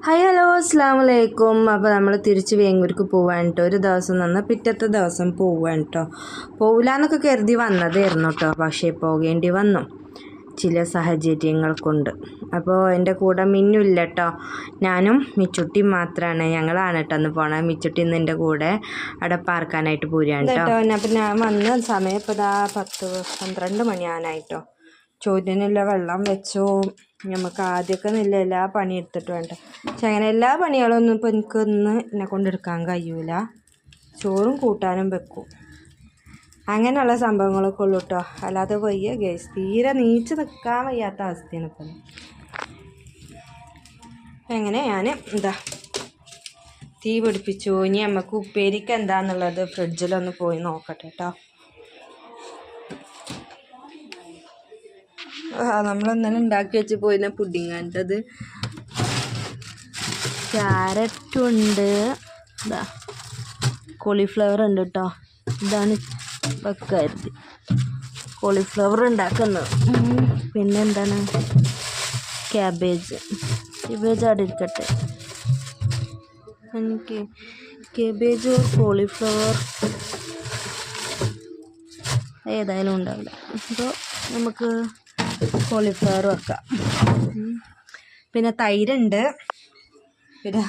Hi hello അസ്സാം വലൈക്കും അപ്പോൾ നമ്മൾ തിരിച്ച് വേങ്ങൂർക്ക് പോവാൻ കേട്ടോ ഒരു ദിവസം നിന്ന് പിറ്റത്തെ ദിവസം പോവാൻ കേട്ടോ പോവില്ല എന്നൊക്കെ കരുതി വന്നതായിരുന്നു കേട്ടോ പക്ഷേ പോകേണ്ടി വന്നു. ചില സാഹചര്യങ്ങൾ കൊണ്ട് അപ്പോൾ എന്റെ കൂടെ മിന്നുമില്ല കേട്ടോ ഞാനും മിച്ചുട്ടി മാത്രമാണ് ഞങ്ങളാണ് കേട്ടോ അന്ന് പോണത് മിച്ചുട്ടി ഇന്ന് എന്റെ കൂടെ അവിടെ പാർക്കാനായിട്ട് പോരുകയാണ് കേട്ടോ അപ്പം ഞാൻ വന്ന സമയം ഇപ്പോൾ ഇതാ പത്ത് പന്ത്രണ്ട് മണിയാനായിട്ടോ ചോദ്യനുള്ള വെള്ളം വെച്ചു. നമുക്ക് ആദ്യമൊക്കെ നല്ല എല്ലാ പണി എടുത്തിട്ട് വേണ്ട. പക്ഷെ അങ്ങനെ എല്ലാ പണികളൊന്നും ഇപ്പോൾ എനിക്കൊന്ന് എന്നെ കൊണ്ടെടുക്കാൻ കഴിയൂല. ചോറും കൂട്ടാനും വെക്കും. അങ്ങനെയുള്ള സംഭവങ്ങളൊക്കെ ഉള്ളൂ കേട്ടോ അല്ലാതെ വയ്യ ഗേസ് തീരെ നീച്ച് നിൽക്കാൻ വയ്യാത്ത അവസ്ഥയാണ് ഇപ്പം. അങ്ങനെ ഞാൻ എന്താ തീ പിടിപ്പിച്ചു. ഇനി നമുക്ക് ഉപ്പേരിക്ക് എന്താന്നുള്ളത് ഫ്രിഡ്ജിലൊന്ന് പോയി നോക്കട്ടെ കേട്ടോ ഇന്നലെ ഉണ്ടാക്കി വെച്ച് പോയിരുന്ന പുഡിങ്ങാന്റത് ക്യാരറ്റും ഉണ്ട്. ഇതാ കോളിഫ്ലവർ ഉണ്ട് കേട്ടോ ഇതാണ് വെക്കരുത്. കോളിഫ്ലവർ ഉണ്ടാക്കുന്നത്. പിന്നെ എന്താണ്? ക്യാബേജ്. ക്യാബേജ് അവിടെ ഇരിക്കട്ടെ. എനിക്ക് ക്യാബേജ് കോളിഫ്ലവർ ഏതായാലും ഉണ്ടാവില്ല. അപ്പോൾ നമുക്ക് കോളിഫ്ലവർ വെക്കാം. പിന്നെ തൈരുണ്ട്. പിന്നെ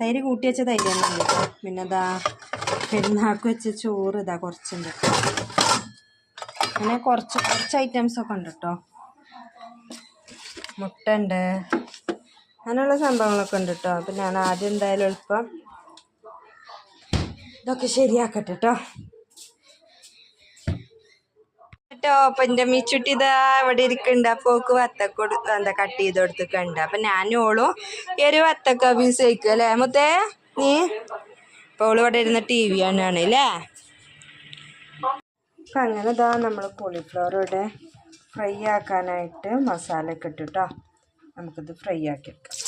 തൈര് കൂട്ടി വെച്ച തൈര് തന്നെ ഉണ്ട് പിന്നെ ഇതാ പെരുന്നാൾക്ക് വെച്ച ചോറ് ഇതാ കുറച്ചുണ്ട്. അങ്ങനെ കുറച്ച് കുറച്ച് ഐറ്റംസ് ഒക്കെ ഉണ്ട് കേട്ടോ മുട്ട ഉണ്ട് അങ്ങനെയുള്ള സംഭവങ്ങളൊക്കെ ഉണ്ട് കേട്ടോ പിന്നെ ഞാൻ ആദ്യം എന്തായാലും എളുപ്പം. ഇതൊക്കെ ശരിയാക്കട്ടെ കേട്ടോ കേട്ടോ അപ്പൊ എന്റെ മീച്ചുട്ടി ഇതാ ഇവിടെ ഇരിക്കുന്നുണ്ട് അപ്പൊ ഓക്ക് വത്തക്കൊടു എന്താ കട്ട് ചെയ്ത് കൊടുത്തിട്ടുണ്ട്. അപ്പൊ ഞാനും ഓളും ഈ വത്തക്ക പീസ് കഴിക്കും അല്ലേ? മുത്തേ നീ? അപ്പൊ ഓൾ ഇവിടെ ഇരുന്ന് ടി വി കാണുകയാണ് അല്ലേ അങ്ങനെ ഇതാ നമ്മൾ കോളിഫ്ലവർ ഫ്രൈ ആക്കാനായിട്ട് മസാല ഒക്കെ ഇട്ടു കേട്ടോ നമുക്കിത് ഫ്രൈ ആക്കി എടുക്കാം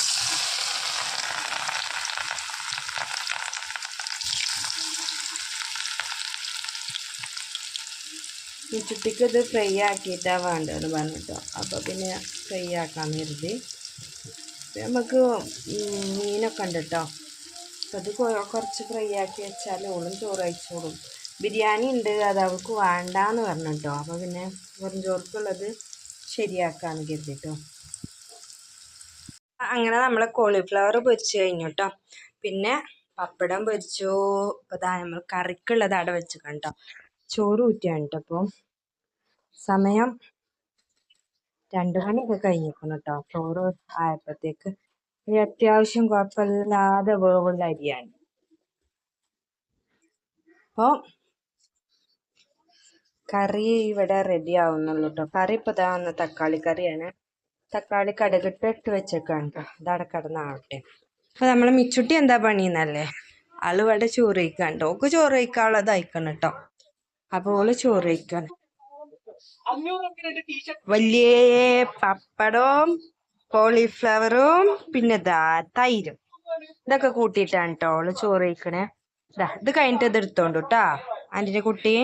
ചുട്ടിക്ക് ഇത് ഫ്രൈ ആക്കിയിട്ടാണ് വേണ്ടതെന്ന് പറഞ്ഞിട്ടോ. അപ്പോൾ പിന്നെ ഫ്രൈ ആക്കാൻ കരുതി. നമുക്ക് മീനൊക്കെ ഉണ്ട് കേട്ടോ അപ്പോൾ അത് കുറച്ച് ഫ്രൈ ആക്കി വെച്ചാൽ ഓളും ചോറ് കഴിച്ചോളും. ബിരിയാണി ഉണ്ട് അത് അവൾക്ക് വേണ്ടാന്ന് പറഞ്ഞു കേട്ടോ അപ്പോൾ പിന്നെ വെറും ചോർക്കുള്ളത് ശരിയാക്കാന്ന് കരുതിട്ടോ. അങ്ങനെ നമ്മൾ കോളിഫ്ലവർ പൊരിച്ച് കഴിഞ്ഞു കേട്ടോ പിന്നെ പപ്പടം പൊരിച്ചു. അപ്പോൾ നമ്മൾ കറിക്കുള്ളത് അവിടെ വെച്ച് കണ്ടോ. ചോറ് ഊറ്റിയാണ് കേട്ടോ അപ്പോൾ സമയം രണ്ട് മണിയൊക്കെ കഴിഞ്ഞിരിക്കുന്നു കേട്ടോ ചോറ് ആയപ്പോഴത്തേക്ക് ഈ അത്യാവശ്യം കുഴപ്പമില്ലാതെ വേവുള്ള അരിയാണ്. അപ്പോൾ കറി ഇവിടെ റെഡി ആവുന്നുള്ളൂ കേട്ടോ കറി ഇപ്പോൾ ഇതാ ഒന്ന് തക്കാളി കറിയാണ്. തക്കാളി കടുകിട്ട് ഇട്ട് വെച്ചേക്കാണ് കേട്ടോ അതവിടെ കിടന്നാവട്ടെ. അപ്പോൾ നമ്മളെ മിച്ചുട്ടി എന്താ പണിയെന്നല്ലേ ഇവിടെ ചോറ് കഴിക്കാണ്ട്. ഓക്ക് ചോറ് കഴിക്കാനുള്ളത് അയക്കണം കേട്ടോ അപ്പോൾ ഓൾ ചോറ് കഴിക്കാണ് വലിയ പപ്പടവും കോളിഫ്ലവറും പിന്നെ ദാ തൈരും. ഇതൊക്കെ കൂട്ടിയിട്ടാണ് കേട്ടോ ഓൾ ചോറ് കഴിക്കണേ ദാ ഇത് കഴിഞ്ഞിട്ട് ഇത് എടുത്തോണ്ട് കേട്ടാ ആന്റിന്റെ കുട്ടി.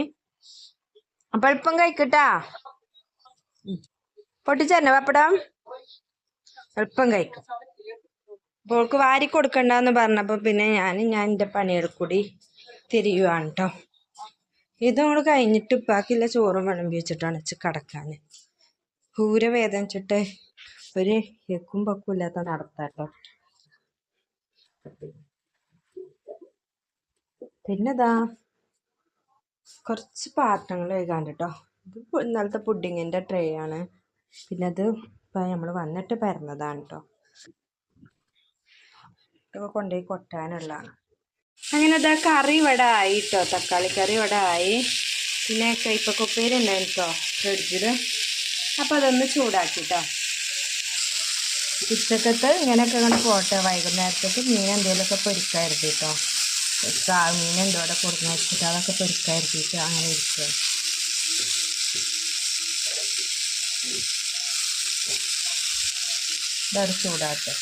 അപ്പൊ എളുപ്പം കഴിക്കട്ടാ. പൊട്ടിച്ചന്നെ പപ്പടം? എളുപ്പം കഴിക്കും. അപ്പൊ ഓൾക്ക് വാരി കൊടുക്കണ്ടെന്ന് പറഞ്ഞപ്പോ പിന്നെ ഞാൻ ഞാൻ എന്റെ കൂടി തിരിയുവാണ് കേട്ടോ ഇത് കൂടെ കഴിഞ്ഞിട്ട് ഉപ്പാക്കില്ല ചോറും വിളമ്പി വെച്ചിട്ടാണ് വെച്ച് കിടക്കാൻ ഊര വേദനിച്ചിട്ട് ഒരു എക്കും പക്കും ഇല്ലാത്ത നടത്താട്ടോ. പിന്നെതാ കുറച്ച് പാത്രങ്ങൾ കേട്ടോ ഇത് ഇന്നലത്തെ പുഡിങ്ങിന്റെ ട്രേ ആണ്. പിന്നെ അത് ഇപ്പം നമ്മൾ വന്നിട്ട് പരന്നതാണ് കേട്ടോ ഇതൊക്കെ കൊണ്ടുപോയി കൊട്ടാനുള്ളതാണ്. അങ്ങനെ ഇതാ കറി ഇവിടെ ആയി കേട്ടോ തക്കാളി കറി ഇവിടെ ആയി. പിന്നെ കൈപ്പക്കുപ്പേരി ഉണ്ടായിരുന്നു ഫ്രിഡ്ജിൽ അപ്പം അതൊന്ന് ചൂടാക്കി കേട്ടോ ഉച്ചക്കത്ത് ഇങ്ങനെയൊക്കെ അങ്ങോട്ട് പോട്ടെ. വൈകുന്നേരത്തേക്ക് മീൻ എന്തെങ്കിലുമൊക്കെ പൊരിക്കായിരുന്നു കേട്ടോ മീൻ എന്തോ അവിടെ കൊടുക്കുന്ന വെച്ചിട്ട് അതൊക്കെ പൊരിക്കായിരുത്തിട്ട് അങ്ങനെ ഇരിക്കുക ഇതാണ് ചൂടാട്ടെ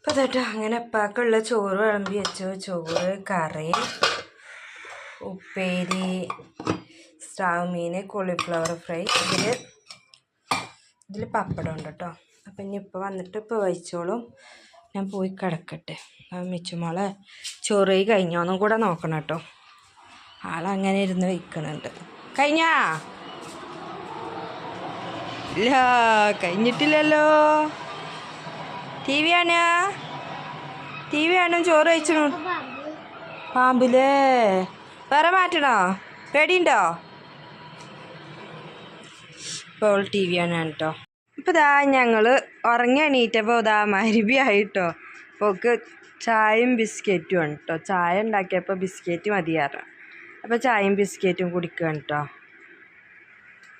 അപ്പോൾ അതായിട്ട് അങ്ങനെ അപ്പാക്കുള്ള ചോറ് വിളമ്പി വെച്ചു. ചോറ് കറി ഉപ്പേരി സ്രാവ് മീൻ കോളിഫ്ലവർ ഫ്രൈ. ഇതിൽ ഇതിൽ പപ്പടം ഉണ്ട് കേട്ടോ അപ്പം ഇനി ഇപ്പോൾ വന്നിട്ട് ഇപ്പോൾ വഹിച്ചോളും ഞാൻ പോയി കിടക്കട്ടെ. മിച്ചുമോളെ ചോറ് കഴിഞ്ഞോന്നും കൂടെ നോക്കണം കേട്ടോ ആളങ്ങനെ ഇരുന്ന് വയ്ക്കുന്നുണ്ട്. കഴിഞ്ഞാ? ഇല്ല കഴിഞ്ഞിട്ടില്ലല്ലോ. ടി വി ആണാ ടി വി ആണോ ചോറ് കഴിച്ചു പാമ്പില്ലേ വേറെ മാറ്റണോ? പേടിയുണ്ടോ? ഇപ്പോൾ ടി വി ആണ് കേട്ടോ ഇപ്പോൾ ഇതാ ഞങ്ങൾ ഉറങ്ങി എണീറ്റപ്പോൾ ഇതാ മരുബി ആയിട്ടോ. അപ്പോൾ ചായയും ബിസ്ക്കറ്റും ആണ് കേട്ടോ ചായ ഉണ്ടാക്കിയപ്പോൾ ബിസ്ക്കറ്റ് മതിയാറ് അപ്പോൾ ചായയും ബിസ്ക്കറ്റും കുടിക്കുകയാണ് കേട്ടോ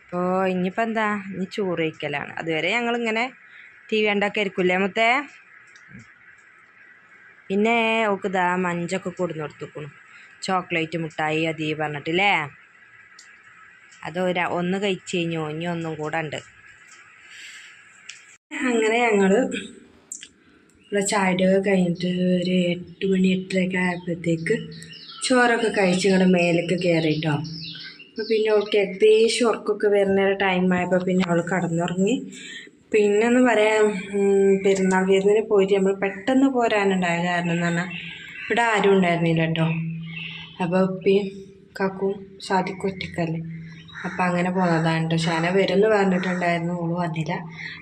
അപ്പോൾ ഇനിയിപ്പോൾ എന്താ? ഇനി ചോറ് കഴിക്കലാണ്. അതുവരെ ഞങ്ങളിങ്ങനെ ടി വി ഉണ്ടാക്കിയായിരിക്കില്ലേ മുത്തേ? പിന്നെ ഓക്ക് ഇതാ മഞ്ചൊക്കെ കൊടുന്ന് കൊടുത്തുക്കണു ചോക്ലേറ്റ് മുട്ടായി അതീ പറഞ്ഞിട്ടില്ലേ? അത് ഒരു ഒന്ന് കഴിച്ച് കഴിഞ്ഞു? ഇനി ഒന്നും കൂടെ ഉണ്ട് അങ്ങനെ ഞങ്ങൾ ഇവിടെ ചായടൊക്കെ കഴിഞ്ഞിട്ട് ഒരു എട്ട് മണി എട്ടരയൊക്കെ ആയപ്പോഴത്തേക്ക് ചോറൊക്കെ കഴിച്ച് ഇങ്ങനെ മേലൊക്കെ കയറിയിട്ടോ അപ്പോൾ പിന്നെ അവൾക്ക് ഏകദേശം ഉറക്കമൊക്കെ വരുന്ന ടൈം ആയപ്പോൾ പിന്നെ അവൾ കടന്നുറങ്ങി. പിന്നെ എന്ന് പറയാം പെരുന്നാൾ വിരുന്നിന് പോയിട്ട് നമ്മൾ പെട്ടെന്ന് പോരാനുണ്ടായ കാരണം എന്ന് പറഞ്ഞാൽ ഇവിടെ ആരും ഉണ്ടായിരുന്നില്ല കേട്ടോ അപ്പോൾ ഉപ്പിയും കാക്കും സാധിക്കും ഒറ്റക്കല്ലേ? അപ്പം അങ്ങനെ പോന്നതാണ് കേട്ടോ ഷാന വരുമെന്ന് പറഞ്ഞിട്ടുണ്ടായിരുന്നു ഓൾ വന്നില്ല.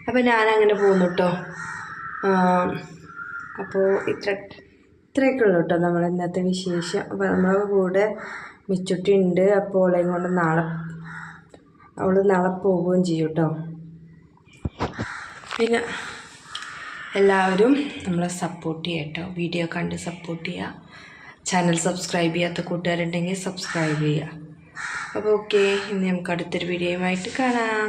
അപ്പം ഞാനങ്ങനെ പോന്നു കേട്ടോ അപ്പോൾ ഇത്ര ഇത്രയൊക്കെ ഉള്ളൂ കേട്ടോ നമ്മൾ ഇന്നത്തെ വിശേഷം. അപ്പോൾ നമ്മളെ കൂടെ മിച്ചുട്ടി ഉണ്ട്. അപ്പോൾ ഓളെയും കൊണ്ട് നാളെ അവൾ നാളെ പോവുകയും ചെയ്യും കേട്ടോ പിന്നെ എല്ലാവരും നമ്മളെ സപ്പോർട്ട് ചെയ്യുക കേട്ടോ. വീഡിയോ കണ്ട് സപ്പോർട്ട് ചെയ്യുക. ചാനൽ സബ്സ്ക്രൈബ് ചെയ്യാത്ത കൂട്ടുകാരുണ്ടെങ്കിൽ സബ്സ്ക്രൈബ് ചെയ്യുക. അപ്പോൾ ഓക്കെ ഇനി നമുക്ക് അടുത്തൊരു വീഡിയോയുമായിട്ട് കാണാം.